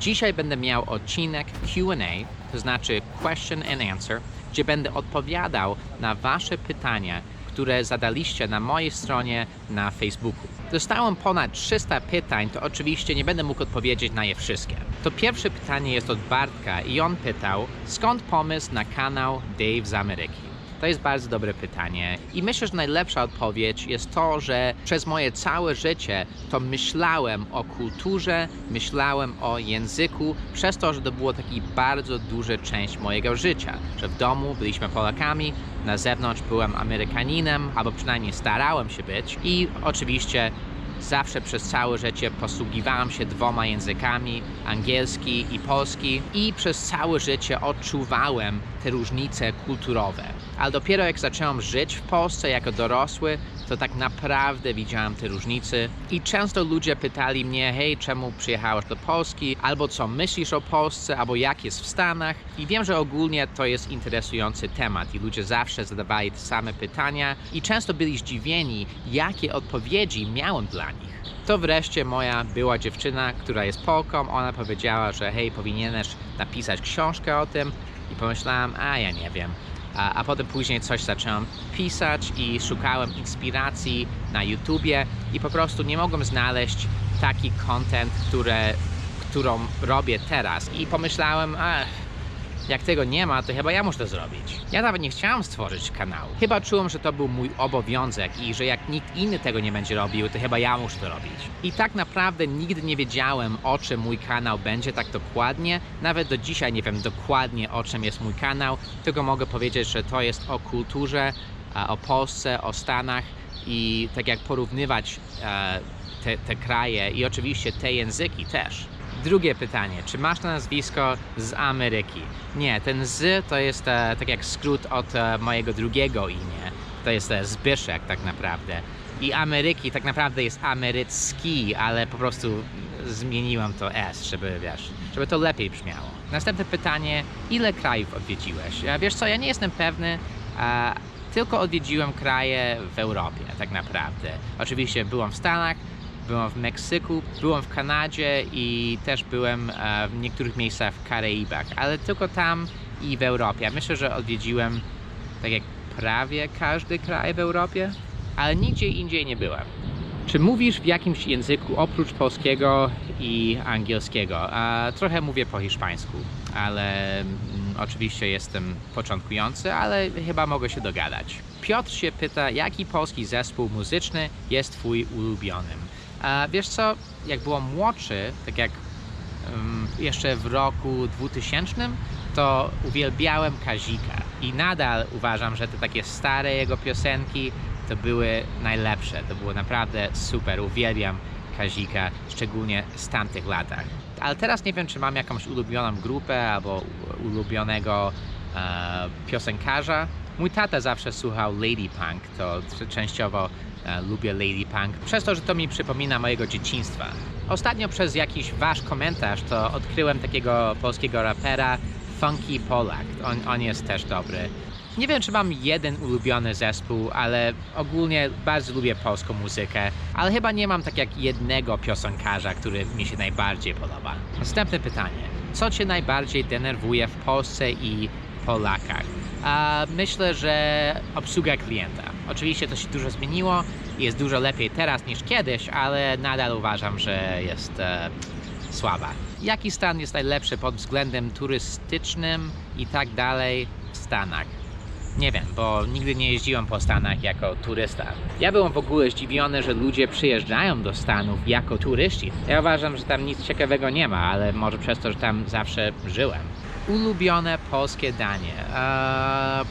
Dzisiaj będę miał odcinek QA, to znaczy question and answer, gdzie będę odpowiadał na Wasze pytania, które zadaliście na mojej stronie na Facebooku. Dostałem ponad 300 pytań, to oczywiście nie będę mógł odpowiedzieć na je wszystkie. To pierwsze pytanie jest od Bartka i on pytał, skąd pomysł na kanał Dave z Ameryki? To jest bardzo dobre pytanie. I myślę, że najlepsza odpowiedź jest to, że przez moje całe życie to myślałem o kulturze, myślałem o języku, przez to, że to było taki bardzo duża część mojego życia, że w domu byliśmy Polakami, na zewnątrz byłem Amerykaninem, albo przynajmniej starałem się być. I oczywiście Zawsze przez całe życie posługiwałem się dwoma językami, angielski i polski, i przez całe życie odczuwałem te różnice kulturowe. Ale dopiero jak zacząłem żyć w Polsce jako dorosły, to tak naprawdę widziałem te różnice. I często ludzie pytali mnie, hej, czemu przyjechałeś do Polski, albo co myślisz o Polsce, albo jak jest w Stanach. I wiem, że ogólnie to jest interesujący temat i ludzie zawsze zadawali te same pytania i często byli zdziwieni, jakie odpowiedzi miałem dla nich. To wreszcie moja była dziewczyna, która jest Polką, ona powiedziała, że hej, powinieneś napisać książkę o tym i pomyślałem, a ja nie wiem. A, a potem później coś zacząłem pisać i szukałem inspiracji na YouTubie i po prostu nie mogłem znaleźć taki content, które, którą robię teraz. I pomyślałem, ach, jak tego nie ma, to chyba ja muszę to zrobić. Ja nawet nie chciałem stworzyć kanału. Chyba czułem, że to był mój obowiązek i że jak nikt inny tego nie będzie robił, to chyba ja muszę to robić. I tak naprawdę nigdy nie wiedziałem, o czym mój kanał będzie tak dokładnie. Nawet do dzisiaj nie wiem dokładnie, o czym jest mój kanał, tylko mogę powiedzieć, że to jest o kulturze, o Polsce, o Stanach i tak jak porównywać e, te, te kraje i oczywiście te języki też. Drugie pytanie, czy masz na nazwisko z Ameryki? Nie, ten z to jest e, tak jak skrót od e, mojego drugiego imię. To jest e, Zbyszek tak naprawdę. I Ameryki tak naprawdę jest amerycki, ale po prostu zmieniłam to S, żeby wiesz, żeby to lepiej brzmiało. Następne pytanie, ile krajów odwiedziłeś? E, Wiesz co, ja nie jestem pewny, a tylko odwiedziłem kraje w Europie tak naprawdę. Oczywiście byłem w Stanach, byłem w Meksyku, byłem w Kanadzie i też byłem e, w niektórych miejscach w Karaibach, ale tylko tam i w Europie. Myślę, że odwiedziłem tak jak prawie każdy kraj w Europie, ale nigdzie indziej nie byłem. Czy mówisz w jakimś języku oprócz polskiego i angielskiego? Trochę mówię po hiszpańsku, ale mm, oczywiście jestem początkujący, ale chyba mogę się dogadać. Piotr się pyta, jaki polski zespół muzyczny jest twój ulubionym? A wiesz co, jak byłem młodszy, tak jak jeszcze w roku 2000, to uwielbiałem Kazika i nadal uważam, że te takie stare jego piosenki to były najlepsze. To było naprawdę super. Uwielbiam Kazika, szczególnie z tamtych latach. Ale teraz nie wiem, czy mam jakąś ulubioną grupę albo ulubionego e, piosenkarza. Mój tata zawsze słuchał Lady Punk, to częściowo lubię Lady Punk, przez to, że to mi przypomina mojego dzieciństwa. Ostatnio przez jakiś wasz komentarz to odkryłem takiego polskiego rapera Funky Polak. On, on jest też dobry. Nie wiem, czy mam jeden ulubiony zespół, ale ogólnie bardzo lubię polską muzykę, ale chyba nie mam tak jak jednego piosenkarza, który mi się najbardziej podoba. Następne pytanie. Co Cię najbardziej denerwuje w Polsce i Polakach? A myślę, że obsługa klienta. Oczywiście to się dużo zmieniło jest dużo lepiej teraz niż kiedyś, ale nadal uważam, że jest e, słaba. Jaki stan jest najlepszy pod względem turystycznym i tak dalej w Stanach? Nie wiem, bo nigdy nie jeździłem po Stanach jako turysta. Ja byłem w ogóle zdziwiony, że ludzie przyjeżdżają do Stanów jako turyści. Ja uważam, że tam nic ciekawego nie ma, ale może przez to, że tam zawsze żyłem. Ulubione polskie danie. Eee,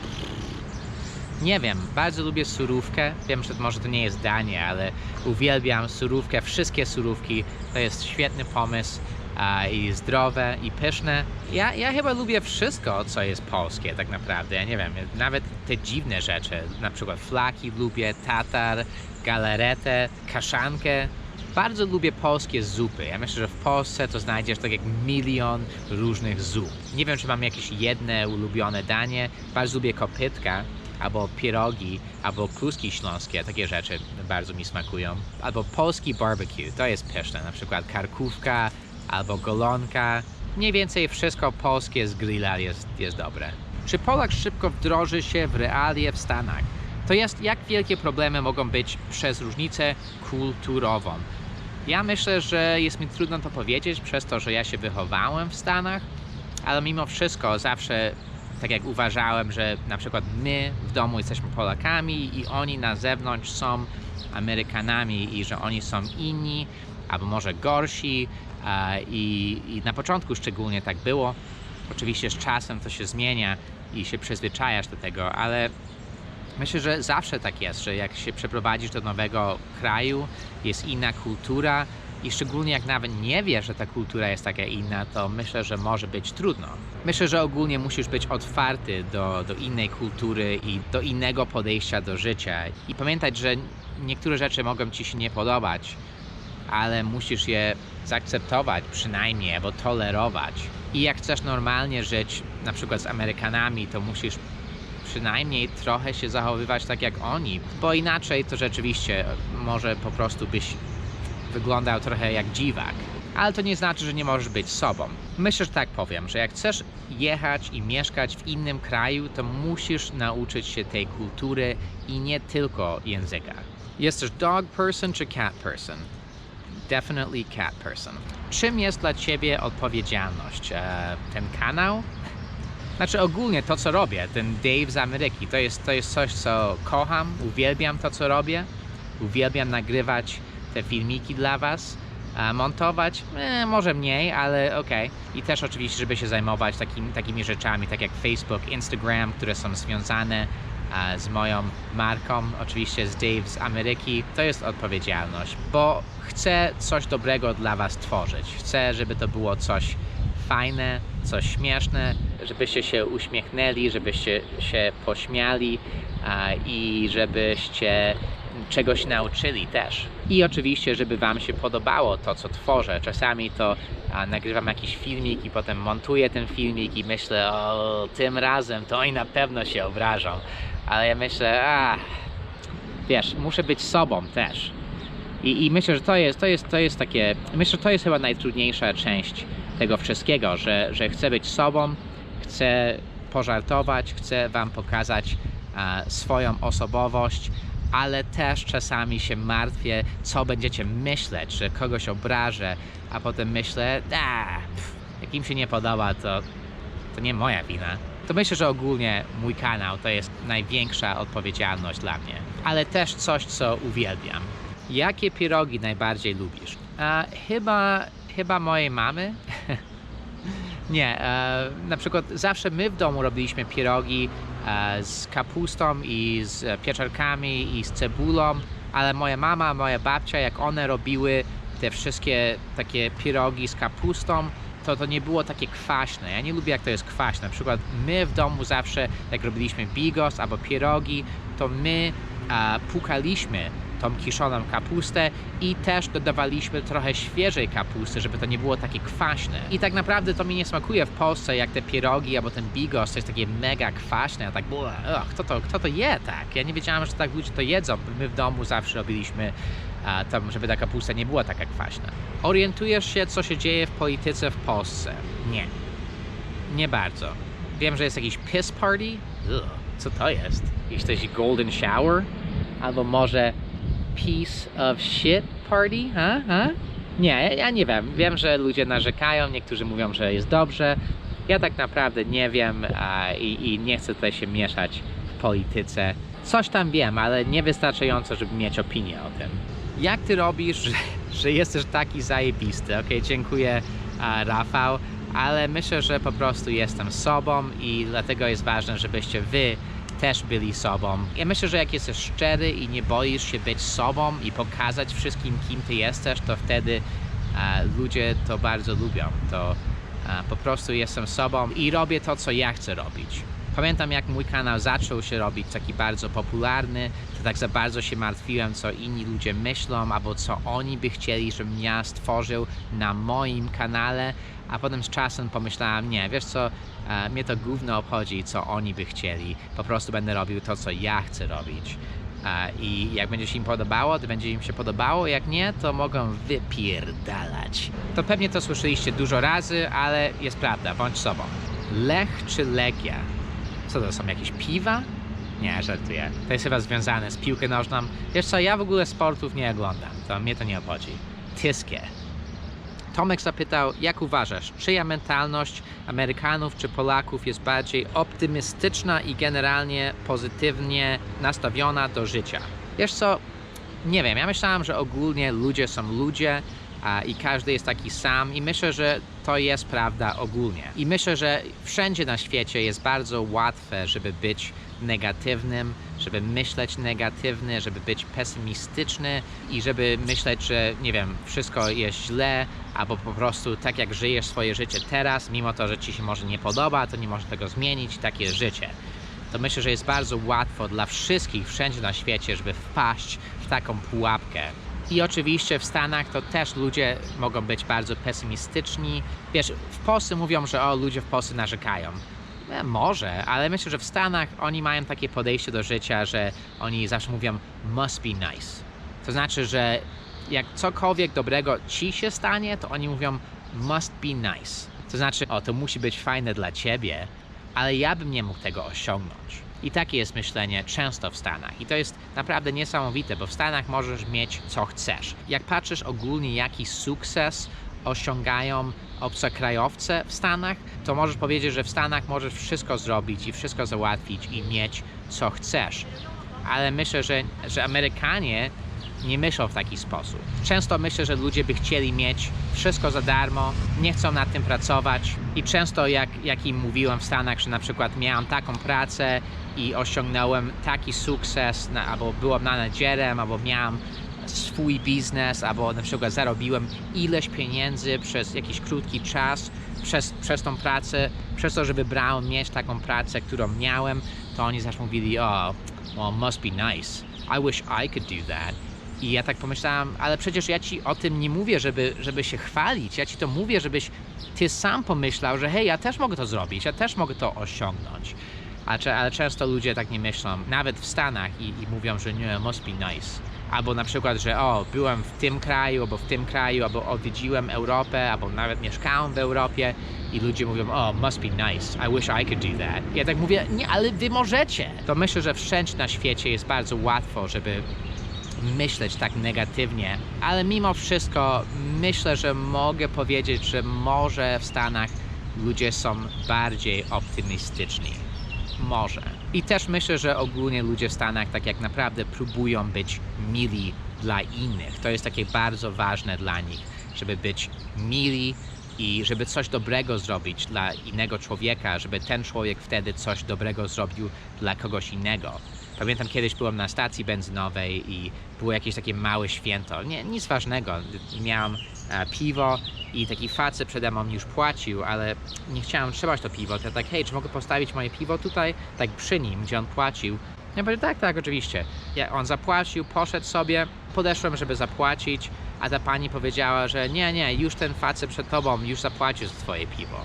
nie wiem, bardzo lubię surówkę. Wiem, że może to nie jest danie, ale uwielbiam surówkę. Wszystkie surówki to jest świetny pomysł a, i zdrowe i pyszne. Ja, ja chyba lubię wszystko, co jest polskie tak naprawdę. Ja nie wiem, nawet te dziwne rzeczy, na przykład flaki lubię, tatar, galaretę, kaszankę. Bardzo lubię polskie zupy. Ja myślę, że w Polsce to znajdziesz tak jak milion różnych zup. Nie wiem, czy mam jakieś jedne ulubione danie. Bardzo lubię kopytka, albo pierogi, albo kluski śląskie, takie rzeczy bardzo mi smakują. Albo polski barbecue, to jest pyszne, na przykład karkówka, albo golonka. Mniej więcej wszystko polskie z grilla jest, jest dobre. Czy Polak szybko wdroży się w realie w Stanach? To jest, jak wielkie problemy mogą być przez różnicę kulturową. Ja myślę, że jest mi trudno to powiedzieć przez to, że ja się wychowałem w Stanach, ale mimo wszystko zawsze tak jak uważałem, że na przykład my w domu jesteśmy Polakami i oni na zewnątrz są Amerykanami i że oni są inni albo może gorsi i, i na początku szczególnie tak było. Oczywiście z czasem to się zmienia i się przyzwyczajasz do tego, ale Myślę, że zawsze tak jest, że jak się przeprowadzisz do nowego kraju, jest inna kultura i szczególnie jak nawet nie wiesz, że ta kultura jest taka inna, to myślę, że może być trudno. Myślę, że ogólnie musisz być otwarty do, do innej kultury i do innego podejścia do życia i pamiętać, że niektóre rzeczy mogą ci się nie podobać, ale musisz je zaakceptować przynajmniej albo tolerować. I jak chcesz normalnie żyć, na przykład z Amerykanami, to musisz przynajmniej trochę się zachowywać tak jak oni, bo inaczej to rzeczywiście może po prostu byś wyglądał trochę jak dziwak. Ale to nie znaczy, że nie możesz być sobą. Myślę, że tak powiem, że jak chcesz jechać i mieszkać w innym kraju, to musisz nauczyć się tej kultury i nie tylko języka. Jesteś dog person czy cat person? Definitely cat person. Czym jest dla ciebie odpowiedzialność? E, ten kanał? Znaczy ogólnie to, co robię, ten Dave z Ameryki, to jest, to jest coś, co kocham, uwielbiam to, co robię. Uwielbiam nagrywać te filmiki dla Was, montować, e, może mniej, ale okej. I też oczywiście, żeby się zajmować takim, takimi rzeczami, tak jak Facebook, Instagram, które są związane a, z moją marką, oczywiście z Dave z Ameryki. To jest odpowiedzialność, bo chcę coś dobrego dla Was tworzyć. Chcę, żeby to było coś fajne, coś śmieszne, żebyście się uśmiechnęli, żebyście się pośmiali i żebyście czegoś nauczyli też. I oczywiście, żeby Wam się podobało to, co tworzę. Czasami to a, nagrywam jakiś filmik i potem montuję ten filmik i myślę, o, tym razem to oni na pewno się obrażą. Ale ja myślę, a, wiesz, muszę być sobą też. I, I myślę, że to jest, to jest, to jest takie, myślę, że to jest chyba najtrudniejsza część tego wszystkiego, że, że chcę być sobą, chcę pożartować, chcę Wam pokazać a, swoją osobowość, ale też czasami się martwię, co będziecie myśleć, że kogoś obrażę, a potem myślę, a, pff, jak im się nie podoba, to, to nie moja wina. To myślę, że ogólnie mój kanał to jest największa odpowiedzialność dla mnie, ale też coś, co uwielbiam. Jakie pierogi najbardziej lubisz? A, chyba, chyba mojej mamy. Nie, e, na przykład zawsze my w domu robiliśmy pierogi e, z kapustą i z pieczarkami i z cebulą, ale moja mama, moja babcia, jak one robiły te wszystkie takie pierogi z kapustą, to to nie było takie kwaśne. Ja nie lubię jak to jest kwaśne. Na przykład my w domu zawsze, jak robiliśmy bigos albo pierogi, to my e, pukaliśmy tą kiszoną kapustę i też dodawaliśmy trochę świeżej kapusty, żeby to nie było takie kwaśne. I tak naprawdę to mi nie smakuje w Polsce, jak te pierogi albo ten bigos, to jest takie mega kwaśne, a tak było, kto to, kto to je tak? Ja nie wiedziałam, że tak ludzie to jedzą. My w domu zawsze robiliśmy a, tam, żeby ta kapusta nie była taka kwaśna. Orientujesz się, co się dzieje w polityce w Polsce? Nie. Nie bardzo. Wiem, że jest jakiś piss party. Ugh, co to jest? Jakiś golden shower? Albo może piece of shit party? Ha? Ha? Nie, ja- nie wiem. Wiem, że ludzie narzekają, niektórzy mówią, że jest dobrze. Ja tak naprawdę nie wiem a, i, i nie chcę tutaj się mieszać w polityce. Coś tam wiem, ale niewystarczająco, żeby mieć opinię o tym. Jak ty robisz, że, że jesteś taki zajebisty? Okej, dziękuję a, Rafał, ale myślę, że po prostu jestem sobą i dlatego jest ważne, żebyście wy też byli sobą. Ja myślę, że jak jesteś szczery i nie boisz się być sobą i pokazać wszystkim, kim ty jesteś, to wtedy a, ludzie to bardzo lubią. To a, po prostu jestem sobą i robię to, co ja chcę robić. Pamiętam, jak mój kanał zaczął się robić taki bardzo popularny, to tak za bardzo się martwiłem, co inni ludzie myślą, albo co oni by chcieli, żebym ja stworzył na moim kanale, a potem z czasem pomyślałem, nie, wiesz co, e, mnie to gówno obchodzi, co oni by chcieli, po prostu będę robił to, co ja chcę robić. A, I jak będzie się im podobało, to będzie im się podobało, jak nie, to mogą wypierdalać. To pewnie to słyszeliście dużo razy, ale jest prawda, bądź sobą. Lech czy Legia? Co to są, jakieś piwa? Nie, żartuję. To jest chyba związane z piłką nożną. Wiesz co, ja w ogóle sportów nie oglądam, to mnie to nie obchodzi. Tyskie. Tomek zapytał, jak uważasz, czyja mentalność Amerykanów czy Polaków jest bardziej optymistyczna i generalnie pozytywnie nastawiona do życia? Wiesz co, nie wiem, ja myślałem, że ogólnie ludzie są ludzie a, i każdy jest taki sam i myślę, że to jest prawda ogólnie. I myślę, że wszędzie na świecie jest bardzo łatwe, żeby być negatywnym, żeby myśleć negatywny, żeby być pesymistyczny i żeby myśleć, że nie wiem, wszystko jest źle, albo po prostu tak jak żyjesz swoje życie teraz, mimo to, że ci się może nie podoba, to nie możesz tego zmienić, takie życie. To myślę, że jest bardzo łatwo dla wszystkich wszędzie na świecie, żeby wpaść w taką pułapkę. I oczywiście w Stanach to też ludzie mogą być bardzo pesymistyczni. Wiesz, w Polsce mówią, że o, ludzie w Polsce narzekają. E, Może, ale myślę, że w Stanach oni mają takie podejście do życia, że oni zawsze mówią must be nice. To znaczy, że jak cokolwiek dobrego ci się stanie, to oni mówią must be nice. To znaczy, o, to musi być fajne dla ciebie, ale ja bym nie mógł tego osiągnąć. I takie jest myślenie często w Stanach. I to jest naprawdę niesamowite, bo w Stanach możesz mieć co chcesz. Jak patrzysz ogólnie, jaki sukces osiągają obcokrajowce w Stanach, to możesz powiedzieć, że w Stanach możesz wszystko zrobić i wszystko załatwić i mieć co chcesz. Ale myślę, że, że Amerykanie nie myślą w taki sposób. Często myślę, że ludzie by chcieli mieć wszystko za darmo, nie chcą nad tym pracować i często jak, jak im mówiłem w Stanach, że na przykład miałam taką pracę i osiągnąłem taki sukces, albo byłem menadżerem, albo miałam swój biznes, albo na przykład zarobiłem ileś pieniędzy przez jakiś krótki czas, przez, przez tą pracę, przez to, że wybrałem mieć taką pracę, którą miałem, to oni zawsze mówili, o, well, must be nice. I wish I could do that. I ja tak pomyślałem, ale przecież ja ci o tym nie mówię, żeby, żeby się chwalić. Ja ci to mówię, żebyś ty sam pomyślał, że hej, ja też mogę to zrobić, ja też mogę to osiągnąć. Ale, ale często ludzie tak nie myślą, nawet w Stanach i, i mówią, że nie, must be nice. Albo na przykład, że o, byłem w tym kraju, albo w tym kraju, albo odwiedziłem Europę, albo nawet mieszkałem w Europie i ludzie mówią, o, must be nice, I wish I could do that. Ja tak mówię, nie, ale wy możecie. To myślę, że wszędzie na świecie jest bardzo łatwo, żeby myśleć tak negatywnie, ale mimo wszystko myślę, że mogę powiedzieć, że może w Stanach ludzie są bardziej optymistyczni. Może. I też myślę, że ogólnie ludzie w Stanach tak jak naprawdę próbują być mili dla innych. To jest takie bardzo ważne dla nich, żeby być mili i żeby coś dobrego zrobić dla innego człowieka, żeby ten człowiek wtedy coś dobrego zrobił dla kogoś innego. Pamiętam kiedyś byłem na stacji benzynowej i było jakieś takie małe święto. Nie, nic ważnego. Miałem e, piwo i taki facet przede mną już płacił, ale nie chciałem trzymać to piwo. To ja tak, hej, czy mogę postawić moje piwo tutaj, tak przy nim, gdzie on płacił? Ja powiedział, tak, tak, oczywiście. Ja, on zapłacił, poszedł sobie, podeszłem, żeby zapłacić, a ta pani powiedziała, że nie, nie, już ten facet przed tobą już zapłacił za twoje piwo.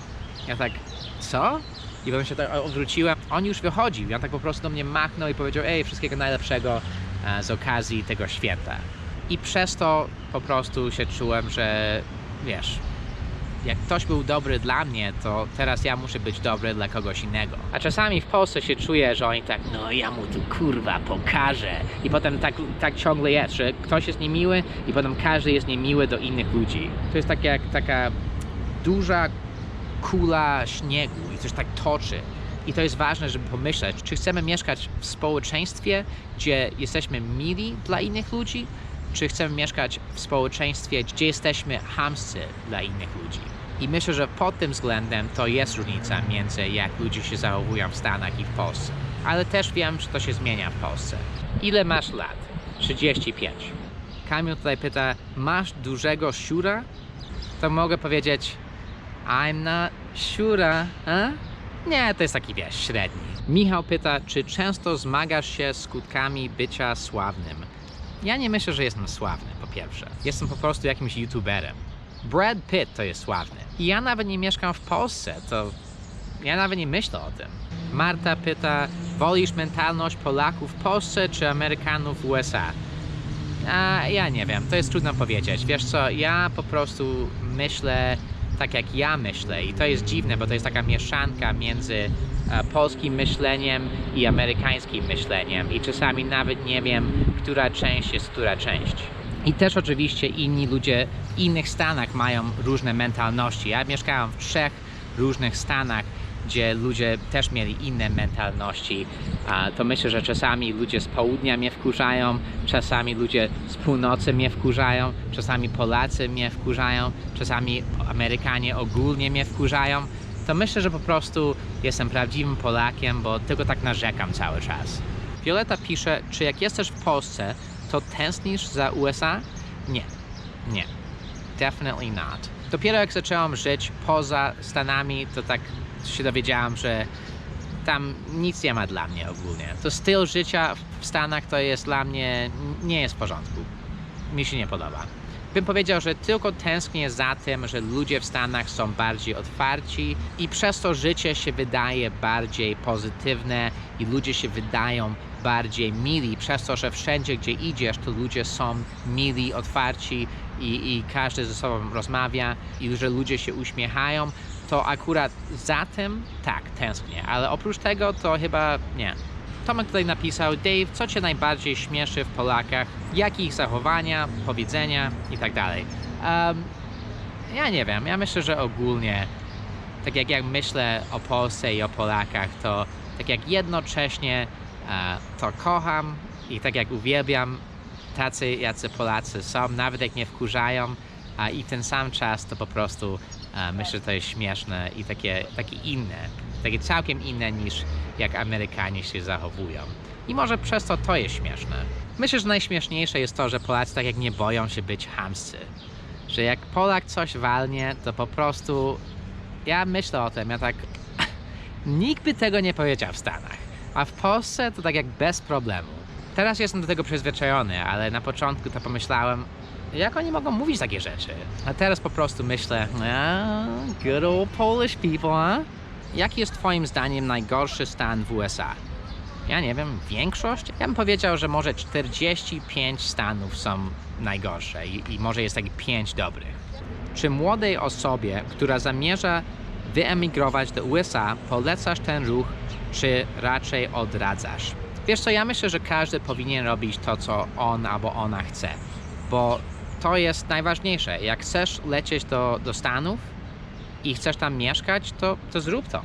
Ja tak, co? I potem się tak odwróciłem. On już wychodził. I on tak po prostu do mnie machnął i powiedział: Ej, wszystkiego najlepszego e, z okazji tego święta. I przez to po prostu się czułem, że wiesz, jak ktoś był dobry dla mnie, to teraz ja muszę być dobry dla kogoś innego. A czasami w Polsce się czuję, że oni tak, no ja mu tu kurwa pokażę. I potem tak, tak ciągle jest, że ktoś jest niemiły i potem każdy jest niemiły do innych ludzi. To jest tak jak taka duża kula śniegu i coś tak toczy. I to jest ważne, żeby pomyśleć, czy chcemy mieszkać w społeczeństwie, gdzie jesteśmy mili dla innych ludzi, czy chcemy mieszkać w społeczeństwie, gdzie jesteśmy hamscy dla innych ludzi. I myślę, że pod tym względem to jest różnica między jak ludzie się zachowują w Stanach i w Polsce. Ale też wiem, że to się zmienia w Polsce. Ile masz lat? 35. Kamil tutaj pyta, masz dużego siura? To mogę powiedzieć, I'm not sure, a? Nie, to jest taki, wiesz, średni. Michał pyta, czy często zmagasz się z skutkami bycia sławnym? Ja nie myślę, że jestem sławny, po pierwsze. Jestem po prostu jakimś youtuberem. Brad Pitt to jest sławny. I ja nawet nie mieszkam w Polsce, to ja nawet nie myślę o tym. Marta pyta, Wolisz mentalność Polaków w Polsce czy Amerykanów w USA? A ja nie wiem, to jest trudno powiedzieć. Wiesz co, ja po prostu myślę tak jak ja myślę i to jest dziwne, bo to jest taka mieszanka między e, polskim myśleniem i amerykańskim myśleniem i czasami nawet nie wiem, która część jest która część. I też oczywiście inni ludzie w innych stanach mają różne mentalności. Ja mieszkałem w trzech różnych stanach, gdzie ludzie też mieli inne mentalności. To myślę, że czasami ludzie z południa mnie wkurzają, czasami ludzie z północy mnie wkurzają, czasami Polacy mnie wkurzają, czasami Amerykanie ogólnie mnie wkurzają. To myślę, że po prostu jestem prawdziwym Polakiem, bo tylko tak narzekam cały czas. Violeta pisze, czy jak jesteś w Polsce, to tęsknisz za USA? Nie, nie. Definitely not. Dopiero jak zaczęłam żyć poza Stanami, to tak się dowiedziałam, że tam nic nie ma dla mnie ogólnie. To styl życia w Stanach to jest dla mnie nie jest w porządku. Mi się nie podoba. Bym powiedział, że tylko tęsknię za tym, że ludzie w Stanach są bardziej otwarci i przez to życie się wydaje bardziej pozytywne i ludzie się wydają bardziej mili, przez to, że wszędzie gdzie idziesz, to ludzie są mili, otwarci i, i każdy ze sobą rozmawia i że ludzie się uśmiechają, to akurat za tym tak, tęsknię, ale oprócz tego to chyba nie. Tomek tutaj napisał, Dave, co Cię najbardziej śmieszy w Polakach? Jakie ich zachowania, powiedzenia i tak dalej. Em, ja nie wiem, ja myślę, że ogólnie, tak jak, jak myślę o Polsce i o Polakach, to tak jak jednocześnie e, to kocham i tak jak uwielbiam tacy, jacy Polacy są, nawet jak mnie wkurzają, a i ten sam czas to po prostu myślę, że to jest śmieszne i takie, takie inne, takie całkiem inne niż jak Amerykanie się zachowują. I może przez to to jest śmieszne. Myślę, że najśmieszniejsze jest to, że Polacy tak jak nie boją się być hamscy. Że jak Polak coś walnie, to po prostu ja myślę o tym, ja tak nikt by tego nie powiedział w Stanach. A w Polsce to tak jak bez problemu. Teraz jestem do tego przyzwyczajony, ale na początku to pomyślałem, jak oni mogą mówić takie rzeczy? A teraz po prostu myślę, good old Polish people, a? Jaki jest twoim zdaniem najgorszy stan w USA? Ja nie wiem, większość? Ja bym powiedział, że może 45 stanów są najgorsze i, i może jest takich 5 dobrych. Czy młodej osobie, która zamierza wyemigrować do USA, polecasz ten ruch, czy raczej odradzasz? Wiesz co, ja myślę, że każdy powinien robić to, co on albo ona chce, bo to jest najważniejsze. Jak chcesz lecieć do, do Stanów i chcesz tam mieszkać, to, to zrób to.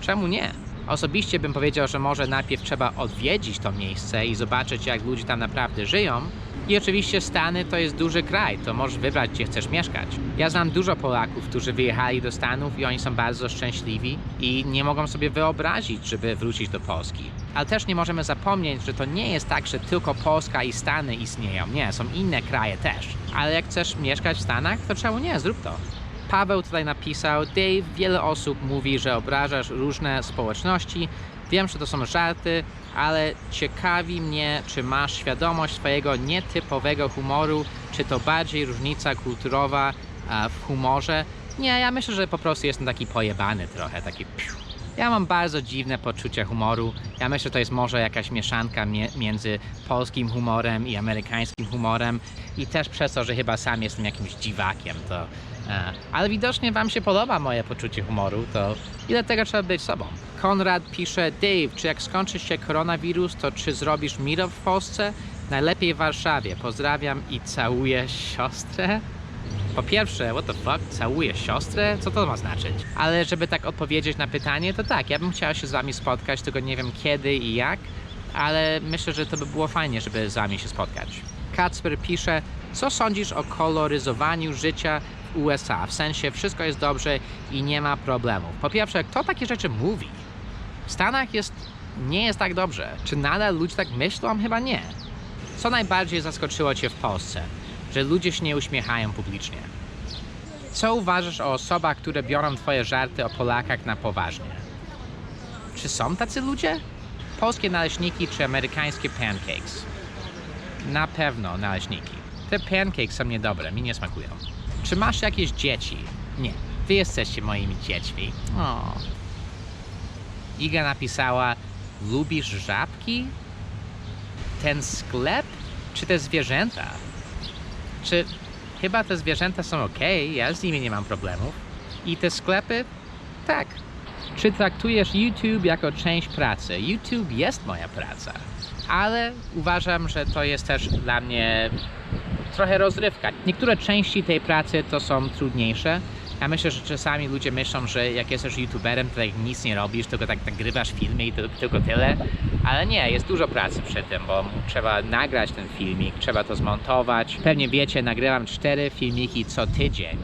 Czemu nie? Osobiście bym powiedział, że może najpierw trzeba odwiedzić to miejsce i zobaczyć, jak ludzie tam naprawdę żyją. I oczywiście Stany to jest duży kraj, to możesz wybrać, gdzie chcesz mieszkać. Ja znam dużo Polaków, którzy wyjechali do Stanów i oni są bardzo szczęśliwi i nie mogą sobie wyobrazić, żeby wrócić do Polski. Ale też nie możemy zapomnieć, że to nie jest tak, że tylko Polska i Stany istnieją. Nie, są inne kraje też. Ale jak chcesz mieszkać w Stanach, to czemu nie? Zrób to. Paweł tutaj napisał, Dave, wiele osób mówi, że obrażasz różne społeczności. Wiem, że to są żarty, ale ciekawi mnie, czy masz świadomość swojego nietypowego humoru, czy to bardziej różnica kulturowa a, w humorze. Nie, ja myślę, że po prostu jestem taki pojebany trochę, taki piu. Ja mam bardzo dziwne poczucie humoru. Ja myślę, że to jest może jakaś mieszanka mie- między polskim humorem i amerykańskim humorem i też przez to, że chyba sam jestem jakimś dziwakiem, to... E, ale widocznie Wam się podoba moje poczucie humoru, to ile tego trzeba być sobą? Konrad pisze, Dave, czy jak skończy się koronawirus, to czy zrobisz meetup w Polsce? Najlepiej w Warszawie. Pozdrawiam i całuję siostrę. Po pierwsze, what the fuck, całuję siostrę? Co to ma znaczyć? Ale żeby tak odpowiedzieć na pytanie, to tak, ja bym chciał się z wami spotkać, tylko nie wiem kiedy i jak, ale myślę, że to by było fajnie, żeby z wami się spotkać. Kacper pisze, co sądzisz o koloryzowaniu życia w USA? W sensie wszystko jest dobrze i nie ma problemów. Po pierwsze, kto takie rzeczy mówi? W Stanach jest, nie jest tak dobrze. Czy nadal ludzie tak myślą? Chyba nie. Co najbardziej zaskoczyło Cię w Polsce? Że ludzie się nie uśmiechają publicznie. Co uważasz o osobach, które biorą Twoje żarty o Polakach na poważnie? Czy są tacy ludzie? Polskie naleśniki czy amerykańskie pancakes? Na pewno naleśniki. Te pancakes są niedobre, mi nie smakują. Czy masz jakieś dzieci? Nie. Wy jesteście moimi dziećmi. O. Iga napisała, Lubisz żabki? Ten sklep? Czy te zwierzęta? Czy chyba te zwierzęta są ok? Ja z nimi nie mam problemów. I te sklepy? Tak. Czy traktujesz YouTube jako część pracy? YouTube jest moja praca, ale uważam, że to jest też dla mnie trochę rozrywka. Niektóre części tej pracy to są trudniejsze. Ja myślę, że czasami ludzie myślą, że jak jesteś youtuberem, to tak nic nie robisz, tylko tak nagrywasz filmy i to, tylko tyle. Ale nie, jest dużo pracy przy tym, bo trzeba nagrać ten filmik, trzeba to zmontować. Pewnie wiecie, nagrywam cztery filmiki co tydzień.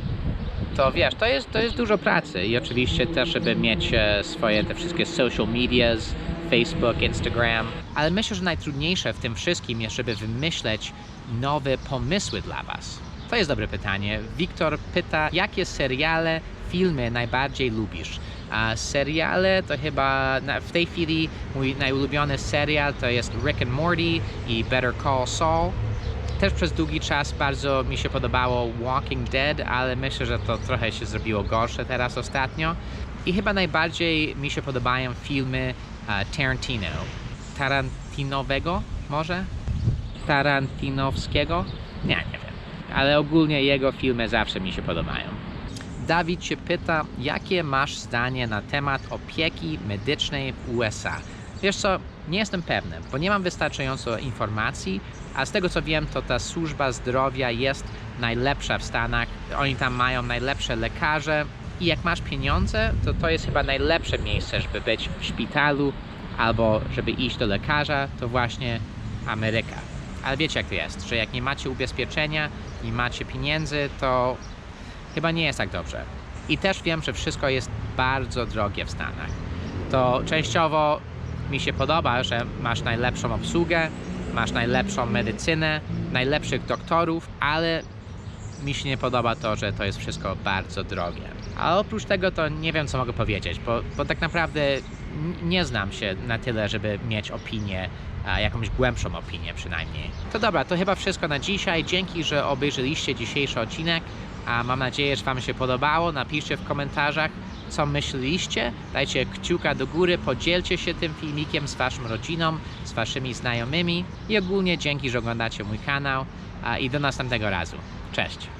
To wiesz, to jest, to jest dużo pracy i oczywiście też, żeby mieć e, swoje te wszystkie social medias, Facebook, Instagram. Ale myślę, że najtrudniejsze w tym wszystkim jest, żeby wymyśleć nowe pomysły dla Was. To jest dobre pytanie. Wiktor pyta, jakie seriale, filmy najbardziej lubisz? A seriale to chyba w tej chwili mój najulubiony serial to jest Rick and Morty i Better Call Saul. Też przez długi czas bardzo mi się podobało Walking Dead, ale myślę, że to trochę się zrobiło gorsze teraz ostatnio. I chyba najbardziej mi się podobają filmy e, Tarantino. Tarantinowego może? Tarantinowskiego? Nie, nie wiem. Ale ogólnie jego filmy zawsze mi się podobają. Dawid się pyta, jakie masz zdanie na temat opieki medycznej w USA? Wiesz co, nie jestem pewny, bo nie mam wystarczająco informacji, a z tego co wiem, to ta służba zdrowia jest najlepsza w Stanach. Oni tam mają najlepsze lekarze i jak masz pieniądze, to to jest chyba najlepsze miejsce, żeby być w szpitalu albo żeby iść do lekarza, to właśnie Ameryka. Ale wiecie jak to jest, że jak nie macie ubezpieczenia, nie macie pieniędzy, to chyba nie jest tak dobrze. I też wiem, że wszystko jest bardzo drogie w Stanach. To częściowo mi się podoba, że masz najlepszą obsługę, masz najlepszą medycynę, najlepszych doktorów, ale mi się nie podoba to, że to jest wszystko bardzo drogie. A oprócz tego to nie wiem, co mogę powiedzieć, bo, bo tak naprawdę nie znam się na tyle, żeby mieć opinię, jakąś głębszą opinię przynajmniej. To dobra, to chyba wszystko na dzisiaj. Dzięki, że obejrzeliście dzisiejszy odcinek, a mam nadzieję, że Wam się podobało. Napiszcie w komentarzach, co myśleliście. Dajcie kciuka do góry, podzielcie się tym filmikiem z Waszą rodziną, z Waszymi znajomymi i ogólnie dzięki, że oglądacie mój kanał i do następnego razu. Cześć!